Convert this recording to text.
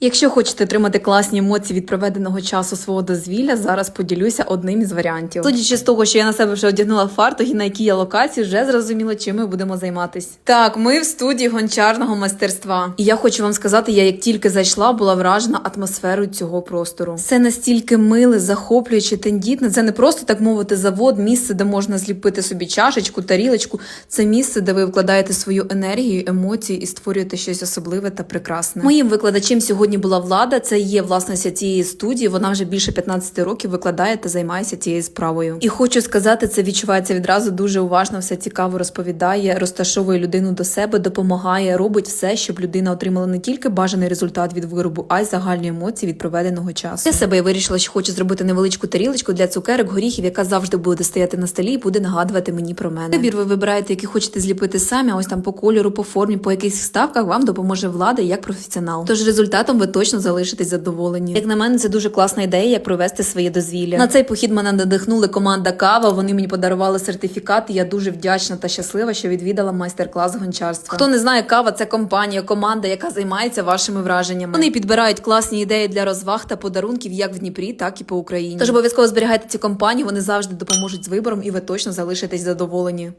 Якщо хочете отримати класні емоції від проведеного часу свого дозвілля, зараз поділюся одним із варіантів. Судячи з того, що я на себе вже одягнула фартух і на якій я локації, вже зрозуміло, чим ми будемо займатись. Так, ми в студії гончарного майстерства. І я хочу вам сказати, я як тільки зайшла, була вражена атмосферою цього простору. Все настільки миле, захоплююче, тендітне. Це не просто так мовити завод, місце, де можна зліпити собі чашечку, тарілочку. Це місце, де ви вкладаєте свою енергію, емоції і створюєте щось особливе та прекрасне. Моїм викладачем сьогодні була влада. Це є власниця цієї студії. Вона вже більше 15 років викладає та займається цією справою. І хочу сказати, це відчувається відразу дуже уважно, все цікаво розповідає, розташовує людину до себе, допомагає, робить все, щоб людина отримала не тільки бажаний результат від виробу, а й загальні емоції від проведеного часу. Я себе вирішила, що хочу зробити невеличку тарілочку для цукерок, горіхів, яка завжди буде стояти на столі і буде нагадувати мені про мене. Вибір ви вибираєте, який хочете зліпити самі. Ось там по кольору, по формі, по якихось вставках вам допоможе влада як професіонал. Тож результатом ви точно залишитесь задоволені. Як на мене, це дуже класна ідея, як провести своє дозвілля. На цей похід мене надихнули команда Кава. Вони мені подарували сертифікат. І я дуже вдячна та щаслива, що відвідала майстер-клас гончарства. Хто не знає, кава це компанія, команда, яка займається вашими враженнями. Вони підбирають класні ідеї для розваг та подарунків як в Дніпрі, так і по Україні. Тож обов'язково зберігайте ці компанії. Вони завжди допоможуть з вибором, і ви точно залишитесь задоволені.